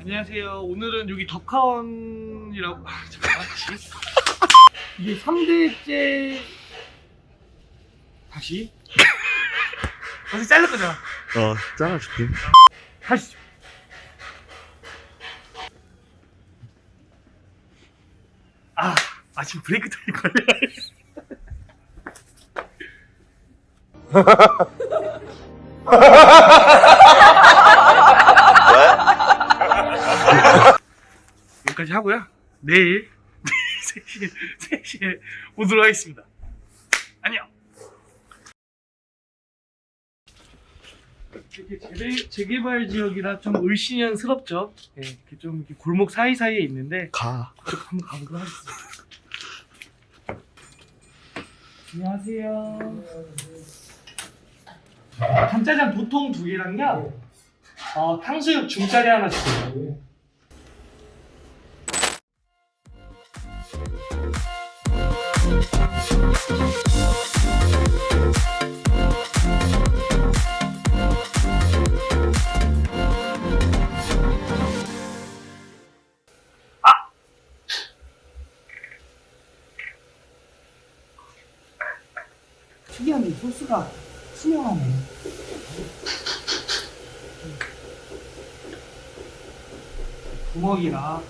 안녕하세요. 오늘은 여기 덕하원이라고 아, 잠깐만 다시 이게 3대째 다시 다시 자를 거잖아. 어, 잘라줄게. 다시 아 아침 브레이크 타임 걸려. 여기까지 하고요. 내일 3시에, 3시에 오도록 하겠습니다. 안녕. 이렇게 재개, 재개발 지역이라 좀 을씨년스럽죠. 예, 이렇게 좀 이렇게 골목 사이사이에 있는데 가. 좀 한번 가보도록 하겠습니다. 안녕하세요. 간짜장 도통 두 개랑요. 어, 탕수육 중짜리 하나 주세요. 특이한 이 소스가 투명하네. 부먹이라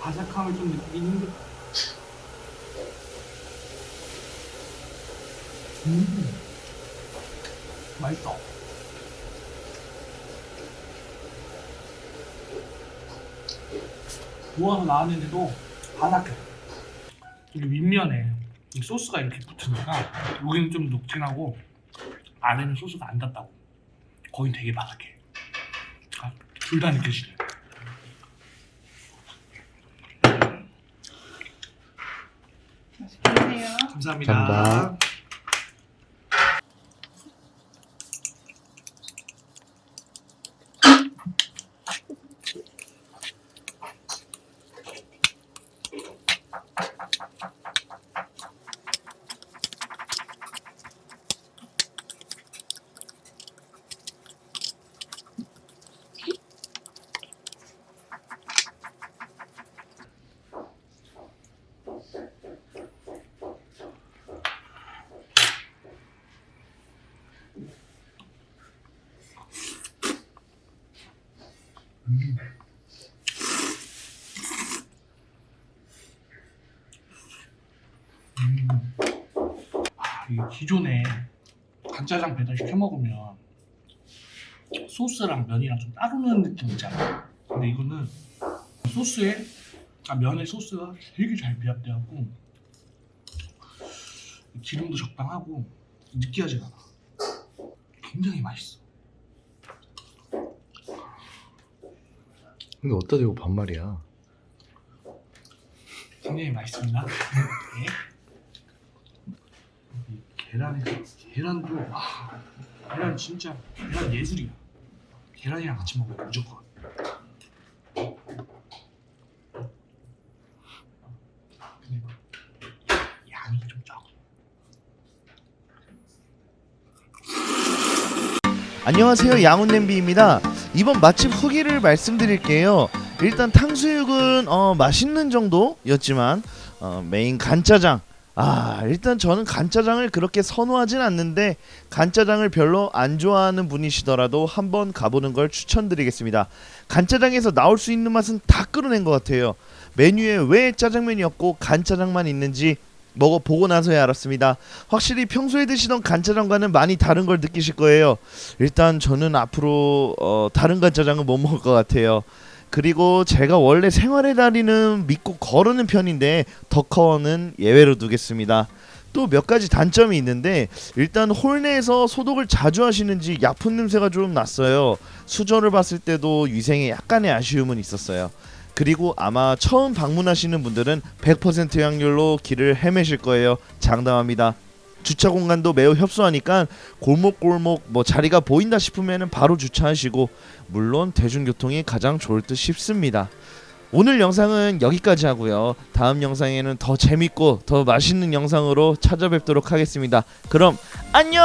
바삭함을 좀 느끼긴 힘들. 음, 맛있어. 구워서 나왔는데도 바삭해. 이게 윗면에 이 소스가 이렇게 붙으니까 여기는 좀 녹진하고 안에는 소스가 안 닿다고 거긴 되게 바삭해 아, 둘다 느껴지네 맛있게 드세요. 감사합니다, 감사합니다. 아, 이게 기존에 간짜장 배달 시켜 먹으면 소스랑 면이랑 좀 따르는 느낌 있잖아. 근데 이거는 소스에 아, 면의 소스가 되게 잘 배합돼갖고 기름도 적당하고 느끼하지 않아. 굉장히 맛있어 근데 어디다 대고 반말이야? 굉장히 맛있습니다. 네. 이 계란에 계란도 와 계란 진짜 계란 예술이야. 계란이랑 같이 먹으면 무조건. 근데 양이 좀 적어. 안녕하세요 양훈냄비입니다 이번 맛집 후기를 말씀드릴게요. 일단 탕수육은 어, 맛있는 정도였지만 어, 메인 간짜장. 아 일단 저는 간짜장을 그렇게 선호하진 않는데 간짜장을 별로 안 좋아하는 분이시더라도 한번 가보는 걸 추천드리겠습니다. 간짜장에서 나올 수 있는 맛은 다 끌어낸 것 같아요. 메뉴에 왜 짜장면이 없고 간짜장만 있는지 먹어보고 나서야 알았습니다 확실히 평소에 드시던 간짜장과는 많이 다른 걸 느끼실 거예요 일단 저는 앞으로 어, 다른 간짜장은 못 먹을 것 같아요. 그리고 제가 원래 생활의 달인은 믿고 거르는 편인데 덕커원은 예외로 두겠습니다. 또 몇 가지 단점이 있는데 일단 홀 내에서 소독을 자주 하시는지 약품 냄새가 좀 났어요. 수저를 봤을 때도 위생에 약간의 아쉬움은 있었어요. 그리고 아마 처음 방문하시는 분들은 100% 확률로 길을 헤매실 거예요. 장담합니다. 주차 공간도 매우 협소하니까 골목골목 뭐 자리가 보인다 싶으면 바로 주차하시고 물론 대중교통이 가장 좋을 듯 싶습니다. 오늘 영상은 여기까지 하고요. 다음 영상에는 더 재밌고 더 맛있는 영상으로 찾아뵙도록 하겠습니다. 그럼 안녕!